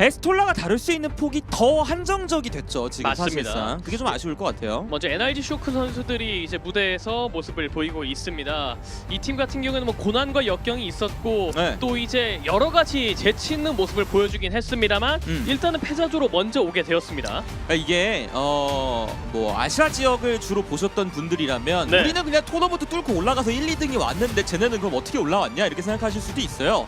베스톨라가 다룰 수 있는 폭이 더 한정적이 됐죠 지금 맞습니다. 사실상 그게 좀 아쉬울 것 같아요. 먼저 NRG 쇼크 선수들이 이제 무대에서 모습을 보이고 있습니다. 이 팀 같은 경우에는 뭐 고난과 역경이 있었고 네. 또 이제 여러 가지 재치 있는 모습을 보여주긴 했습니다만 음. 일단은 패자조로 먼저 오게 되었습니다. 그러니까 이게 어 뭐 아시아 지역을 주로 보셨던 분들이라면 네. 우리는 그냥 토너먼트 뚫고 올라가서 1, 2등이 왔는데 쟤네는 그럼 어떻게 올라왔냐 이렇게 생각하실 수도 있어요.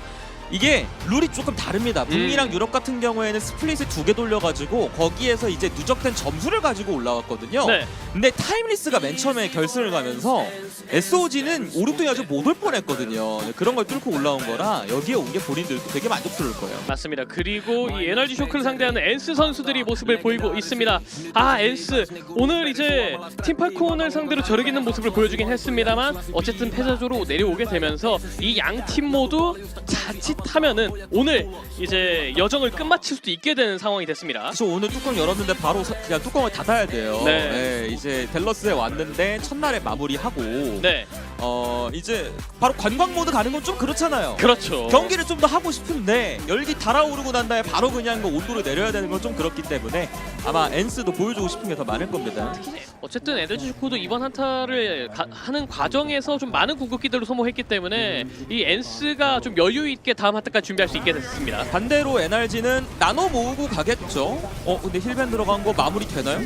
이게 룰이 조금 다릅니다. 북미랑 음. 유럽 같은 경우에는 스플릿을 두 개 돌려가지고 거기에서 이제 누적된 점수를 가지고 올라왔거든요. 네. 근데 타임리스가 맨 처음에 결승을 가면서 SOG는 5, 6등이 아주 못 올 뻔했거든요. 그런 걸 뚫고 올라온 거라 여기에 온 게 본인들도 되게 만족스러울 거예요. 맞습니다. 그리고 이 에너지 쇼크를 상대하는 엔스 선수들이 모습을 보이고 있습니다. 아 엔스 오늘 이제 팀팔콘을 상대로 저르기는 모습을 보여주긴 했습니다만 어쨌든 패자조로 내려오게 되면서 이 양 팀 모두 자칫 하면은 오늘 이제 여정을 끝마칠 수도 있게 되는 상황이 됐습니다. 사실 오늘 뚜껑 열었는데 바로 사- 그냥 뚜껑을 닫아야 돼요. 네. 네, 이제 델러스에 왔는데 첫날에 마무리하고 네, 어 이제 바로 관광 모드 가는 건 좀 그렇잖아요. 그렇죠. 경기를 좀 더 하고 싶은데 열기 달아오르고 난 다음에 바로 그냥 그 온도를 내려야 되는 건 좀 그렇기 때문에 아마 엔스도 보여주고 싶은 게 더 많을 겁니다. 어쨌든 에너지 쇼크도 이번 한타를 가- 하는 과정에서 좀 많은 궁극기들을 소모했기 때문에 이 엔스가 좀 여유 있게 다음 한타까지 준비할 수 있게 됐습니다. 반대로 NRG는 나눠 모으고 가겠죠. 어 근데 힐밴 들어간 거 마무리 되나요?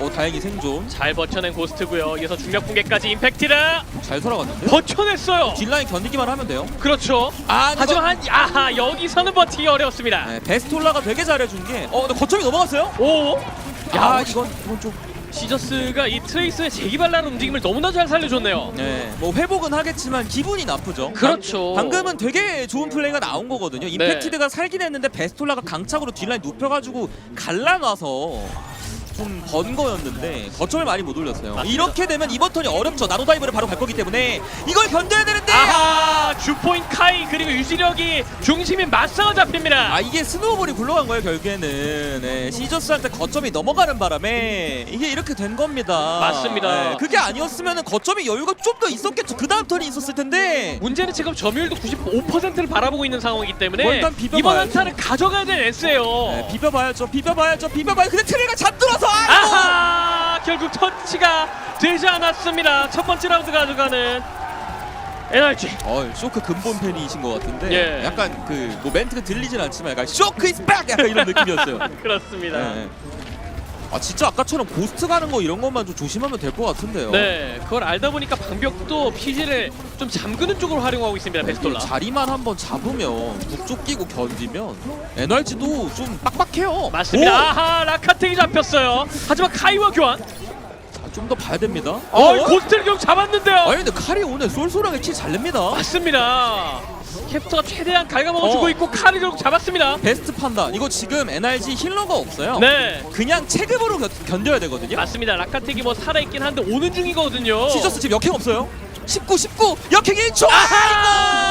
어 다행히 생존 잘 버텨낸 고스트고요. 이어서 중력 붕괴까지 임팩트를 잘 살아갔는데. 버텨냈어요. 딜라인 견디기만 하면 돼요. 그렇죠. 아 하지만 아하 여기서는 버티기 어려웠습니다. 네, 베스톨라가 되게 잘해준 게, 어, 근데 거점이 넘어갔어요? 오, 야, 야 이건, 이건 좀, 시저스가 이 트레이스의 재기발랄한 움직임을 너무나 잘 살려줬네요. 네, 뭐 회복은 하겠지만 기분이 나쁘죠. 그렇죠. 방, 금은 되게 좋은 플레이가 나온 거거든요. 임팩티드가 살긴 했는데 베스톨라가 강착으로 딜라인 눕혀가지고 갈라놔서 좀 번 거였는데 거점을 많이 못 올렸어요. 이렇게 되면 이번 턴이 어렵죠. 나노 다이브를 바로 갈 거기 때문에 이걸 견뎌야 되는데. 아하 주포인 카이 그리고 유지력이 중심인 마스가 잡힙니다. 아 이게 스노우볼이 굴러간 거예요 결국에는 네, 시저스한테 거점이 넘어가는 바람에 이게 이렇게 된 겁니다 맞습니다. 네, 그게 아니었으면 거점이 여유가 좀 더 있었겠죠 그 다음 턴이 있었을 텐데 문제는 지금 점유율도 95%를 바라보고 있는 상황이기 때문에 뭐 일단 비벼봐야죠. 이번 한타를 가져가야 될 S예요. 네, 비벼봐야죠 비벼봐야죠 비벼봐요 근데 트레가 잡들어서 아이고 아하 결국 터치가 되지 않았습니다. 첫 번째 라운드 가져가는 NRG. 어 쇼크 근본 팬이신 것 같은데 예. 약간 그 뭐 멘트가 들리진 않지만 약간 쇼크 이스 백 약간 이런 느낌이었어요 그렇습니다. 네. 아 진짜 아까처럼 고스트 가는 거 이런 것만 좀 조심하면 될 것 같은데요 네, 그걸 알다 보니까 방벽도 PG를 좀 잠그는 쪽으로 활용하고 있습니다. 베스톨라. 자리만 한번 잡으면 북쪽 끼고 견디면 NRG도 좀 빡빡해요. 맞습니다. 오! 아하 라카텍이 잡혔어요. 하지만 카이와 교환. 좀 더 봐야 됩니다. 어, 고스트를 결국 잡았는데요. 아니 근데 칼이 오늘 쏠쏠하게 킬잘 냅니다. 맞습니다. 캡터가 최대한 갉아먹어주고 어. 있고 칼을 결국 잡았습니다. 베스트 판단. 이거 지금 NRG 힐러가 없어요. 네. 그냥 체급으로 견, 견뎌야 되거든요. 맞습니다. 라카텍이 뭐 살아있긴 한데 오는 중이거든요. 시저스 지금 역행 없어요. 19, 19 역행 1초. 아하!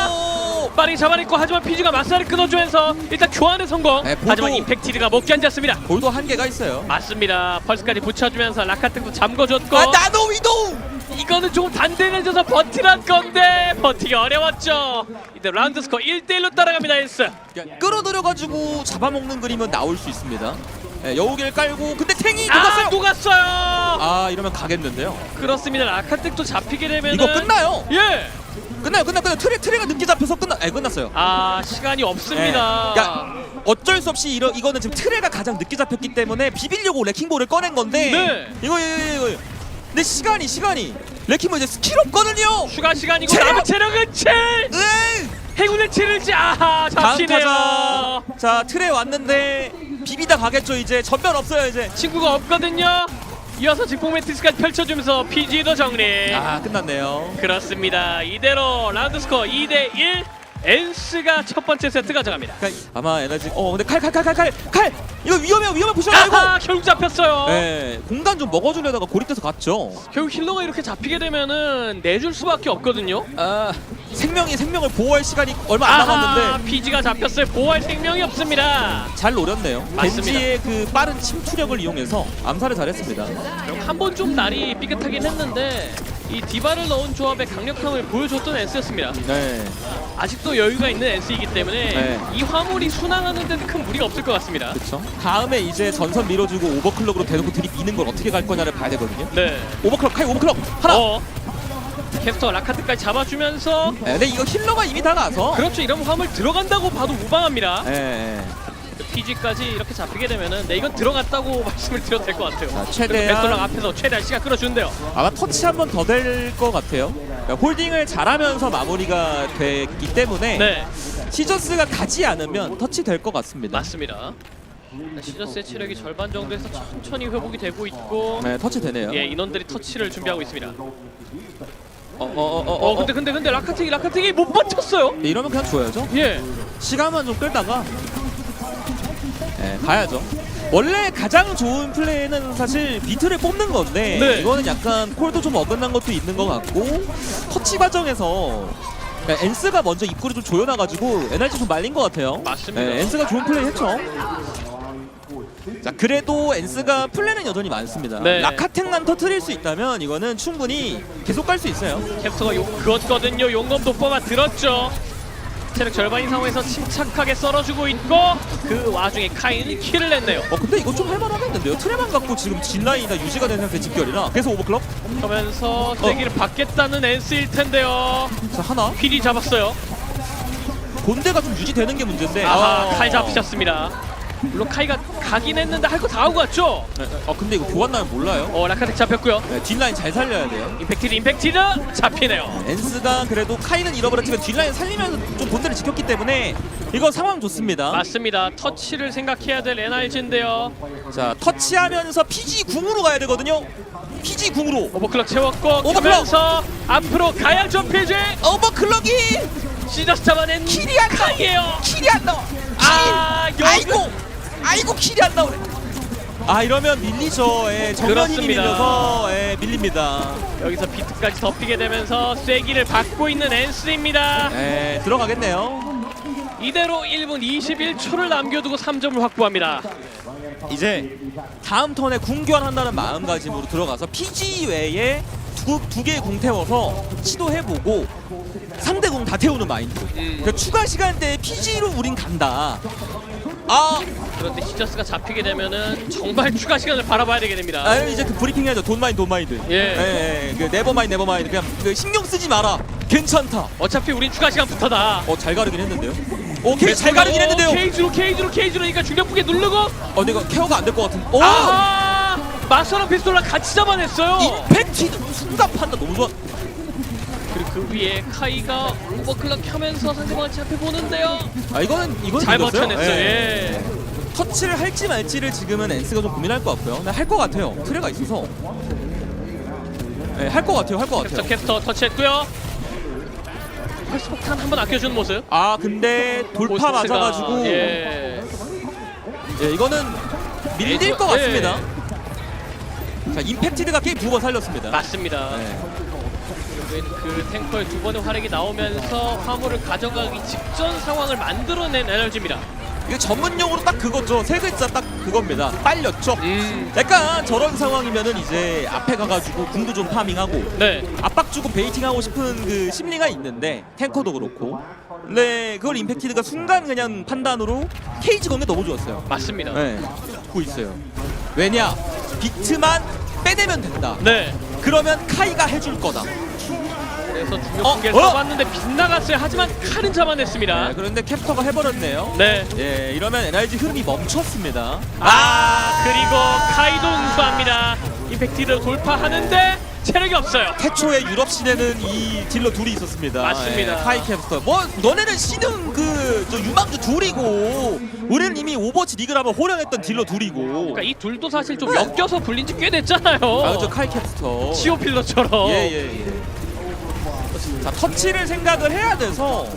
빠르게 잡아냈고 하지만 피지가 마사를 끊어주면서 일단 교환에 성공. 네, 하지만 임팩티드가 먹지 않았습니다. 볼도 한계가 있어요. 맞습니다. 펄스까지 붙여주면서 라카텍도 잠궈줬고 아 나노 위도. 이거는 조금 단단해져서 버티란 건데 버티기 어려웠죠. 이제 라운드 스코어 1대1로 따라갑니다 엔스. 끌어들여가지고 잡아먹는 그림은 나올 수 있습니다. 네, 여우길 깔고 근데 탱이 아 녹았어요. 녹았어요. 아 이러면 가겠는데요. 그렇습니다. 라카텍도 잡히게 되면 이거 끝나요. 예. 끝나요 끝나 끝나 트레 트레가 늦게 잡혀서 끝나 에 끝났어요. 아 시간이 없습니다. 네. 야, 어쩔 수 없이 이러, 이거는 지금 트레가 가장 늦게 잡혔기 때문에 비비려고 레킹볼을 꺼낸 건데 네. 이거 이거 이거. 근데 시간이 시간이 레킹볼 이제 스킬 없거든요. 추가 시간이고 체력! 남은 체력은 7. 으이! 행운을 치를지 아하 다음 잡히네요. 타자 자 트레 왔는데 비비다 가겠죠 이제 전면 없어요 이제. 친구가 없거든요. 이어서 직봉 매트리스까지 펼쳐주면서 PG도 정리. 아 끝났네요. 그렇습니다. 이대로 라운드 스코어 2대 1. 엔스가 첫 번째 세트 가져갑니다. 그러니까 아마 에너지 어 근데 칼 칼 칼 칼 칼 칼 이거 위험해 위험해 보시면 알고. 아하 결국 잡혔어요. 네 공간 좀 먹어주려다가 고립돼서 갔죠. 결국 힐러가 이렇게 잡히게 되면은 내줄 수밖에 없거든요. 아 생명이 생명을 보호할 시간이 얼마 안 남았는데 PG가 잡혔어요. 보호할 생명이 없습니다. 잘 노렸네요. 맞습니다. 겐지의 그 빠른 침투력을 이용해서 암살을 잘했습니다. 한 번 좀 날이 삐끗하긴 했는데 이 디바를 넣은 조합의 강력함을 보여줬던 엔스였습니다. 네. 아직도 여유가 있는 엔스이기 때문에 네. 이 화물이 순항하는 데는 큰 무리가 없을 것 같습니다. 그렇죠. 다음에 이제 전선 밀어주고 오버클럭으로 대놓고 들이미는 걸 어떻게 갈 거냐를 봐야 되거든요. 네. 오버클럭, 카이 오버클럭 하나. 어. 캐스터 라카트까지 잡아주면서 네, 근데 이거 힐러가 이미 다 가서. 그렇죠. 이러면 화물 들어간다고 봐도 무방합니다. 예, 예. PG까지 이렇게 잡히게 되면은 네 이건 들어갔다고 말씀을 드려도 될 것 같아요. 자, 최대한 앞에서 최대한 시간 끌어준대요. 아마 터치 한 번 더 될 것 같아요. 그러니까 홀딩을 잘하면서 마무리가 됐기 때문에 네, 시저스가 가지 않으면 터치 될 것 같습니다. 맞습니다. 네, 시저스의 체력이 절반 정도에서 천천히 회복이 되고 있고 네, 터치 되네요. 예 인원들이 터치를 준비하고 있습니다. 어, 어, 어, 어, 어 어, 근데 근데 근데 라카텍이 라카텍이 못 맞췄어요. 이러면 그냥 줘야죠. 예. 시간만 좀 끌다가 네, 가야죠. 원래 가장 좋은 플레이는 사실 비트를 뽑는 건데 네. 이거는 약간 콜도 좀 어긋난 것도 있는 것 같고 터치 과정에서 그러니까 엔스가 먼저 입구를 좀 조여놔가지고 에너지 좀 말린 것 같아요. 맞습니다. 네, 엔스가 좋은 플레이 했죠. 자 그래도 엔스가 플레이는 여전히 많습니다. 네. 라카텍만 터트릴 수 있다면 이거는 충분히 계속 갈 수 있어요. 캡터가 용 그었거든요. 용검 독보가 들었죠. 체력 절반인 상황에서 침착하게 썰어주고 있고 그 와중에 카인이 킬을 냈네요. 어 근데 이거 좀 할만하겠는데요? 트레만 갖고 지금 진라인이 다 유지가 된 상태 집결이라 그래서 오버클럭 그러면서 세기를 받겠다는 엔스일 텐데요. 자 하나 필이 잡았어요. 본대가 좀 유지되는 게 문제인데 아하 아. 칼 잡히셨습니다. 물론 카이가 가긴 했는데 할 거 다 하고 갔죠. 네, 네. 어 근데 이거 교환 나면 몰라요 어 라카텍 잡혔고요. 네, 뒷라인 잘 살려야 돼요 임팩티드 임팩티드 잡히네요. 엔스가 그래도 카이는 잃어버렸지만 뒷라인 살리면서 좀 본대를 지켰기 때문에 이거 상황 좋습니다 맞습니다. 터치를 생각해야 될 NRG인데요. 자 터치하면서 PG 궁으로 가야 되거든요 PG 궁으로 오버클럭 채웠고 오버클럭! 가면서 앞으로 가야죠 피지 오버클럭이 시저스 잡아낸 킬이 안 나와. 카이예요. 킬이 안 나와 아 여기 아이고 아이고 킬이 안 나오네 아 이러면 밀리죠 예, 정면이 그렇습니다. 밀려서 예, 밀립니다 여기서 비트까지 덮이게 되면서 쐐기를 받고 있는 엔스입니다. 예, 들어가겠네요 이대로 1분 21초를 남겨두고 3점을 확보합니다. 이제 다음 턴에 궁 교환한다는 마음가짐으로 들어가서 PG 외에 두, 두 개의 궁 태워서 시도해보고 상대 궁 다 태우는 마인드 그러니까 추가 시간대에 PG로 우린 간다 아, 그런데 시저스가 잡히게 되면은 정말 추가 시간을 바라봐야 되게 됩니다. 아 이제 그 브리핑 해야죠. 돈 마인드 돈 마인드 예. 예, 예, 그 네버 마인드 네버 마인드 그냥 그 신경 쓰지 마라. 괜찮다. 어차피 우린 추가 시간부터다. 어 잘 가르긴 했는데요. 오케이 잘 가르긴 했는데요. 케이지로 케이지로 케이지로니까 중력부게 누르고. 어 이거 케어가 안 될 것 같은. 오! 아하! 마스터랑 피스톨랑 같이 잡아냈어요. 임팩티드 순간 판단 너무 좋아 그 위에 카이가 오버클럭 켜면서 상대방을 잡혀 보는데요. 아 이거는 이건 잘 이겼어요. 버텨냈어요. 예. 예. 터치를 할지 말지를 지금은 엔스가 좀 고민할 것 같고요. 할 것 같아요. 트레가 있어서. 네, 할것 같아요. 할 것 캡스터 같아요. 캡스터 터치했고요. 폭탄 한 번 아껴주는 모습. 아 근데 돌파 맞아가지고 예. 예, 이거는 밀릴 예, 것 예. 같습니다. 자 임팩티드가 게임 두 번 살렸습니다. 맞습니다. 네. 결국엔 그 탱커의 두 번의 활약이 나오면서 화물을 가져가기 직전 상황을 만들어낸 에너지입니다. 이거 전문 용어로 딱 그거죠. 세 글자 딱 그겁니다. 빨렸죠. 음. 약간 저런 상황이면은 이제 앞에 가가지고 궁도 좀 파밍하고 네. 압박 주고 베이팅하고 싶은 그 심리가 있는데 탱커도 그렇고 네 그걸 임팩티드가 순간 그냥 판단으로 케이지 건게 너무 좋았어요 맞습니다. 네 듣고 있어요 왜냐 비트만 빼내면 된다 네. 그러면 카이가 해줄 거다 그래서 중력 어? 무게를 어? 써봤는데 빗나갔어요. 하지만 칼은 잡아냈습니다. 네, 그런데 캡터가 해버렸네요 네. 예 이러면 NRG 흐름이 멈췄습니다 아 그리고 카이도 응수합니다. 임팩티를 돌파하는데 체력이 없어요. 태초에 유럽 시내는 이 딜러 둘이 있었습니다. 맞습니다. 예, 카이 캡스터. 뭐 너네는 시는 그저 유망주 둘이고 우리는 이미 오버워치 리그를 한번 호령했던 딜러 둘이고. 그러니까 이 둘도 사실 좀 네. 엮여서 불린 지 꽤 됐잖아요. 아, 저 카이 캡스터. 치오 필러처럼. 예 예 예. 자 터치를 생각을 해야 돼서.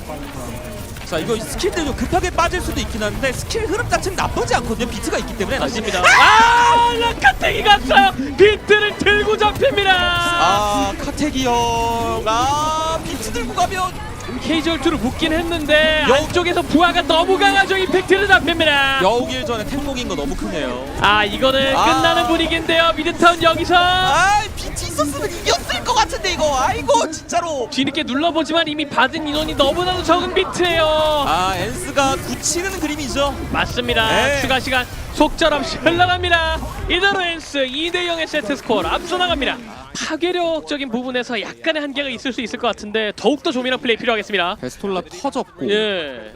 자 이거 스킬들 좀 급하게 빠질 수도 있긴 한데 스킬 흐름 자체는 나쁘지 않거든요 비트가 있기 때문에 맞습니다. 아, 라카텍이 갔어요. 비트를 들고 잡힙니다. 아 카테기 형아 비트 들고 가면 케이지얼투를 묶긴 했는데 여- 안쪽에서 부하가 너무 강하죠. 임팩트를 잡힙니다. 여우길 전에 택목인 거 너무 크네요. 아 이거는 아. 끝나는 분위기인데요. 미드타운 여기서 아, 빛이 있었으면 이겼을 것 같은데 이거. 아이고 진짜로. 뒤늦게 눌러보지만 이미 받은 인원이 너무나도 적은 비트예요. 아, 엔스가 굳히는 그림이죠. 맞습니다. 네. 추가 시간 속절없이 흘러갑니다. 이대로 엔스 2대 0의 세트 스코어로 앞서 나갑니다. 파괴력적인 부분에서 약간의 한계가 있을 수 있을 것 같은데 더욱더 조민한 플레이 필요하겠습니다. 베스톨라 터졌고. 예.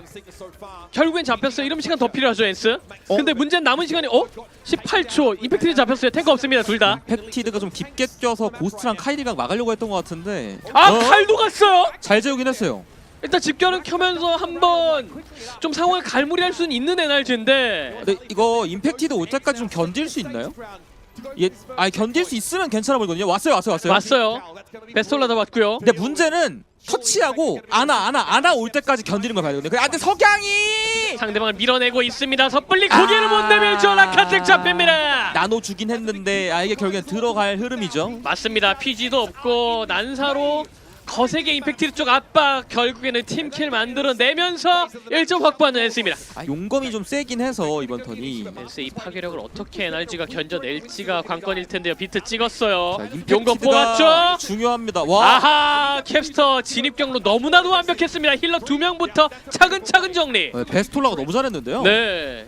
결국엔 잡혔어요. 이러면 시간 더 필요하죠, 엔스. 어? 근데 문제는 남은 시간이 어? 18초. 임팩트리 잡혔어요. 탱크 없습니다, 둘 다. 팩티드가 좀 깊게 껴서 고스트랑 카이리랑 막으려고 했던 것 같은데. 아, 어? 칼도 갔어요. 잘 재우긴 했어요. 일단 집결은 켜면서 한번 좀 상황을 갈무리할 수는 있는 에너지인데 근데 이거 임팩티드 올 때까지 좀 견딜 수 있나요? 예, 아 견딜 수 있으면 괜찮아 보이거든요. 왔어요, 왔어요, 왔어요. 왔어요. 베스톨라 다 왔고요. 근데 문제는 터치하고 아나 아나 아나 올 때까지 견디는 걸 봐야 되거든요. 근데, 아, 석양이 상대방을 밀어내고 있습니다. 섣불리 고개를 못 내밀죠. 라카텍 잡힙니다. 나노 주긴 했는데 아 이게 결국엔 들어갈 흐름이죠. 맞습니다. PG도 없고 난사로 거세게 임팩트 쪽 압박 결국에는 팀킬 만들어내면서 1점 확보하는 엔스입니다. 아, 용검이 좀 세긴 해서 이번 턴이 엔스의 이 파괴력을 어떻게 에너지가 견뎌낼지가 관건일 텐데요. 비트 찍었어요. 자, 임팩티드가 뽑았죠. 중요합니다. 와, 아하 캡스터 진입 경로 너무나도 완벽했습니다. 힐러 두 명부터 차근차근 정리. 네, 베스톨라가 너무 잘했는데요. 네.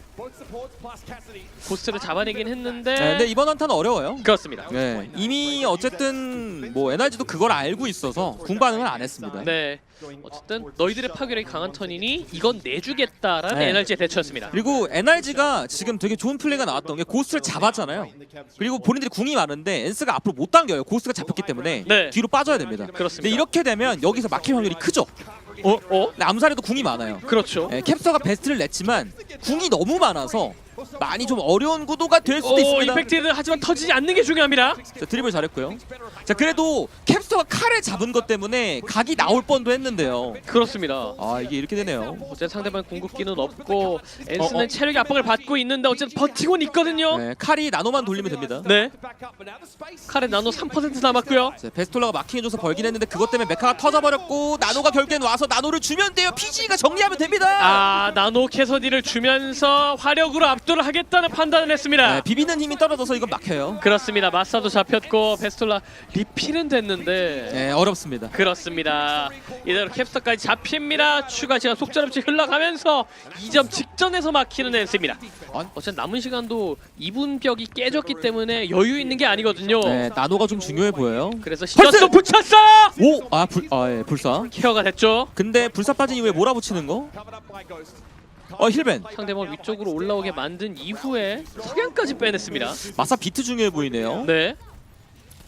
고스트를 잡아내긴 했는데 네, 근데 이번 한타는 어려워요. 그렇습니다. 네, 이미 어쨌든 뭐 에너지도 그걸 알고 있어서 궁 반응을 안 했습니다. 네. 어쨌든 너희들의 파괴력이 강한 턴이니 이건 내주겠다라는 네. 에너지의 대처였습니다. 그리고 NRG가 지금 되게 좋은 플레이가 나왔던 게 고스트를 잡았잖아요. 그리고 본인들이 궁이 많은데 엔스가 앞으로 못 당겨요. 고스트가 잡혔기 때문에 네. 뒤로 빠져야 됩니다. 그렇습니다. 근데 이렇게 되면 여기서 막힐 확률이 크죠. 어? 어? 근데 암살에도 궁이 많아요. 그렇죠. 예, 캡서가 베스트를 냈지만 궁이 너무 많아서 많이 좀 어려운 구도가 될 수도 오, 있습니다. 임팩트는 하지만 터지지 않는 게 중요합니다. 자, 드리블 잘했고요. 자 그래도 캡서가 칼을 잡은 것 때문에 각이 나올 뻔도 했는데요. 그렇습니다. 아 이게 이렇게 되네요. 어쨌든 상대방 궁극기는 없고 엔스는 어, 어. 체력의 압박을 받고 있는데 어쨌든 버티고는 있거든요. 네, 칼이 나노만 돌리면 됩니다. 네. 칼의 나노 3% 남았고요. 자, 베스톨라가 마킹해줘서 벌긴 했는데 그것 때문에 메카가 터져버렸고 나노가 결국엔 와서 나노를 주면 돼요. PG가 정리하면 됩니다. 아 나노 캐서디를 주면서 화력으로 압도를 하겠다는 판단을 했습니다. 네, 비비는 힘이 떨어져서 이건 막혀요. 그렇습니다. 마사도 잡혔고 베스톨라 리필은 됐는데 네, 어렵습니다. 그렇습니다. 이대로 캡스터까지 잡힙니다. 추가 시간 속절없이 흘러가면서 2점 직전에서 막히는 엔스입니다. 아. 어쨌든 남은 시간도 2분 벽이 깨졌기 때문에 여유 있는 게 아니거든요. 네, 나노가 좀 중요해 보여요. 그래서 시저스! 붙였어! 오, 아, 불, 아, 예, 불사. 케어가 됐죠. 근데 불사 빠진 이후에 몰아붙이는 거? 어, 힐벤. 상대방 위쪽으로 올라오게 만든 이후에 석양까지 빼냈습니다. 마사 비트 중요해 보이네요. 네.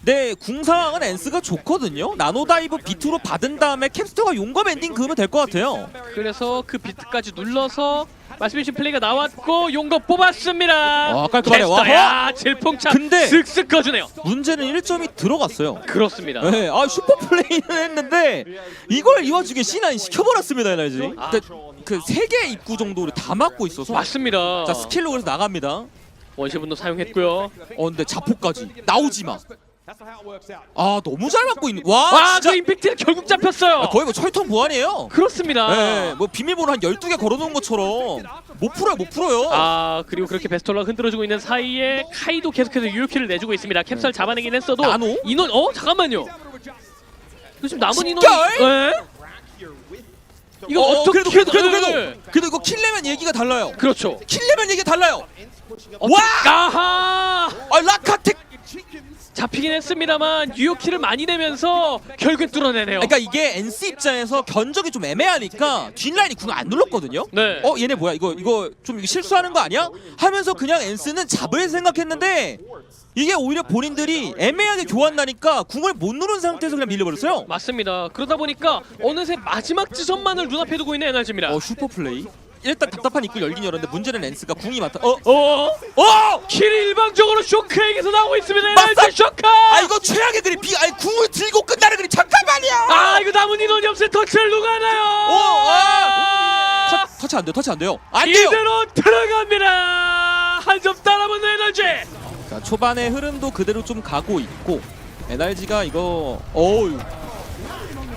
네, 궁 상황은 엔스가 좋거든요. 나노 다이브 비트로 받은 다음에 캡스터가 용검 엔딩 그으면 될 것 같아요. 그래서 그 비트까지 눌러서 말씀해주신 플레이가 나왔고 용거 뽑았습니다. 아, 깔끔하네. 와, 야 질풍차 근데- 슥슥 꺼주네요. 문제는 1점이 들어갔어요. 그렇습니다. 네, 아 슈퍼 플레이는 했는데 이걸 이 와중에 C9 시켜버렸습니다 에너지. 아. 그세 개 입구 정도를 다 막고 있어서. 맞습니다. 자 스킬로 그래서 나갑니다. 원시 분노 사용했고요. 어 근데 자포까지 나오지 마. 아 너무 잘 막고 있는. 와, 와, 진짜 그 임팩트가 결국 잡혔어요. 아, 거의 뭐 철통 보안이에요. 그렇습니다. 네, 뭐 비밀번호 한 12개 걸어놓은 것처럼 못 풀어요, 못 풀어요. 아 그리고 그렇게 베스톨라가 흔들어주고 있는 사이에 카이도 계속해서 유효키를 내주고 있습니다. 캡살 잡아내긴 했어도 나노? 인원 어 잠깐만요. 이거 지금 남은 인원이? 네? 이거 어, 어, 떻게 그래도 그래도 그래도 그래도, 네. 그래도 이거 킬레면 얘기가 달라요. 그렇죠. 킬레면 얘기가 달라요. 어떻게- 와, 아하 아 라카텍. 잡히긴 했습니다만 유효키를 많이 내면서 결국엔 뚫어내네요. 그러니까 이게 NC 입장에서 견적이 좀 애매하니까 뒷라인이 궁을 안 눌렀거든요. 네. 어 얘네 뭐야 이거 이거 좀 이거 실수하는 거 아니야? 하면서 그냥 엔스는 잡을 생각했는데 이게 오히려 본인들이 애매하게 교환 나니까 궁을 못 누른 상태에서 그냥 밀려버렸어요. 맞습니다. 그러다 보니까 어느새 마지막 지점만을 눈앞에 두고 있는 에너지입니다. 어 슈퍼 플레이. 일단 답답한 입구 열긴 열었는데 문제는 엔스가 궁이 많다. 어? 어? 어! 킬이 일방적으로 쇼크에게서 나오고 있습니다. 맞다! 쇼크! 아 이거 최악의 그림 비 아니 궁을 들고 끝나는 그림 잠깐만요. 아 이거 남은 인원이 없을 터치를 누가 하나요? 오! 아! 터, 터치 안 돼요. 터치 안 돼요. 안 돼요. 이대로 들어갑니다. 한 점 따라붙는 에너지. 자, 초반의 흐름도 그대로 좀 가고 있고 NRG가 이거 어우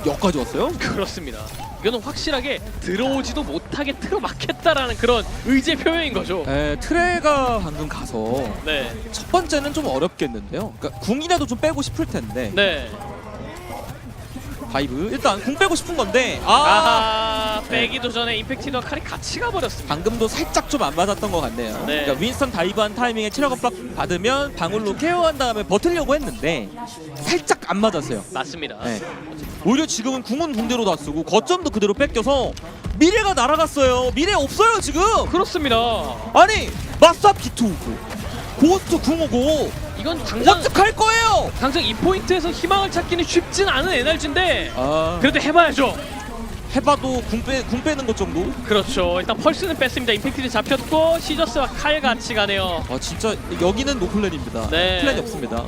여기까지 왔어요? 그렇습니다. 이거는 확실하게 들어오지도 못하게 틀어막겠다라는 그런 의지의 표현인 거죠. 에, 트레가 방금 가서 네, 첫 번째는 좀 어렵겠는데요. 그러니까 궁이라도 좀 빼고 싶을 텐데 네. 바이브 일단 궁 빼고 싶은 건데 아 아하 빼기도 전에 임팩티드와 칼이 같이 가버렸습니다. 방금도 살짝 좀 안 맞았던 것 같네요. 네. 그러니까 윈스턴 다이브한 타이밍에 체력 압박 받으면 방울로 케어한 다음에 버틸려고 했는데 살짝 안 맞았어요. 맞습니다. 네. 오히려 지금은 궁은 궁대로 다 쓰고 거점도 그대로 뺏겨서 미래가 날아갔어요. 미래 없어요 지금. 그렇습니다. 아니 마스터 비트 오고 고스트 궁 오고 이건 당장 어떡할 거예요? 당장 이 포인트에서 희망을 찾기는 쉽진 않은 에너지인데 아 그래도 해봐야죠. 해봐도 궁, 빼, 궁 빼는 것 정도? 그렇죠. 일단 펄스는 뺐습니다. 임팩티드 잡혔고 시저스와 칼 같이 가네요. 아 진짜 여기는 노플랜입니다. 네. 플랜이 없습니다.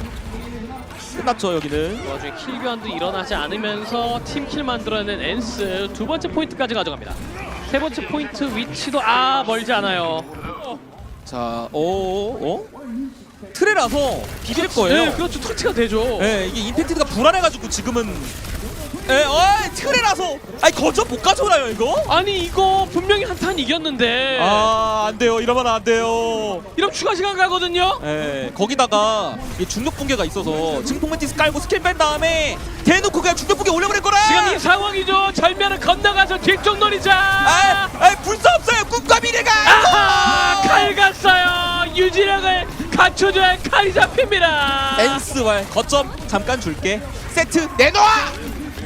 끝났죠 여기는. 그 와중에 킬 교환도 일어나지 않으면서 팀킬 만들어내는 엔스 두 번째 포인트까지 가져갑니다. 세 번째 포인트 위치도 아 멀지 않아요. 자, 어, 어? 트레라서 비빌 거예요. 네, 그렇죠. 터치가 되죠. 예, 이게 임팩트가 불안해가지고 지금은 예, 어이 트레라서 아니 거저 못 가져오나요 이거? 아니 이거 분명히 한탄 이겼는데 아, 안 돼요. 이러면 안 돼요. 이러면 추가 시간 가거든요. 예, 거기다가 이 중력 붕괴가 있어서 증폭 멘티스 깔고 스킬 뺀 다음에 대놓고 그냥 중력 붕괴 올려버릴 거라. 지금 이 상황이죠. 절면을 건너가서 뒤쪽 노리자. 갖춰줘야 칼이 잡힙니다. 엔스왈 거점 잠깐 줄게. 세트 내놔.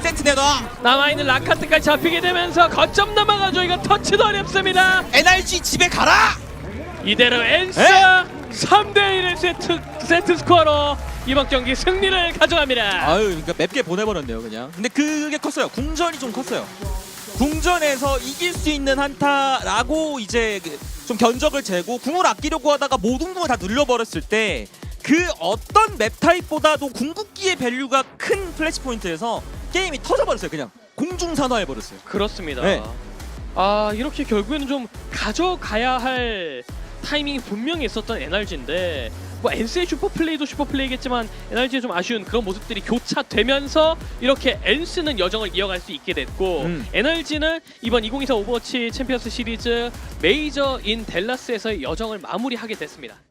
세트 내놔. 남아있는 라카트까지 잡히게 되면서 거점 넘어가죠. 이거 터치도 어렵습니다. NRG 집에 가라. 이대로 엔스 에? 3대 1의 세트 세트 스코어로 이번 경기 승리를 가져갑니다. 아유, 그러니까 맵게 보내버렸네요, 그냥. 근데 그게 컸어요. 궁전이 좀 컸어요. 궁전에서 이길 수 있는 한타라고 이제 그 좀 견적을 재고 궁을 아끼려고 하다가 모든 궁을 다 눌려버렸을 때 그 어떤 맵 타입보다도 궁극기의 밸류가 큰 플래시 포인트에서 게임이 터져버렸어요, 그냥. 공중산화해버렸어요. 그렇습니다. 네. 아 이렇게 결국에는 좀 가져가야 할 타이밍이 분명히 있었던 NRG인데 뭐 엔스의 슈퍼 플레이도 슈퍼 플레이겠지만 NRG의 좀 아쉬운 그런 모습들이 교차되면서 이렇게 엔스는 여정을 이어갈 수 있게 됐고 음. NRG는 이번 2024 오버워치 챔피언스 시리즈 메이저 인 델라스에서의 여정을 마무리하게 됐습니다.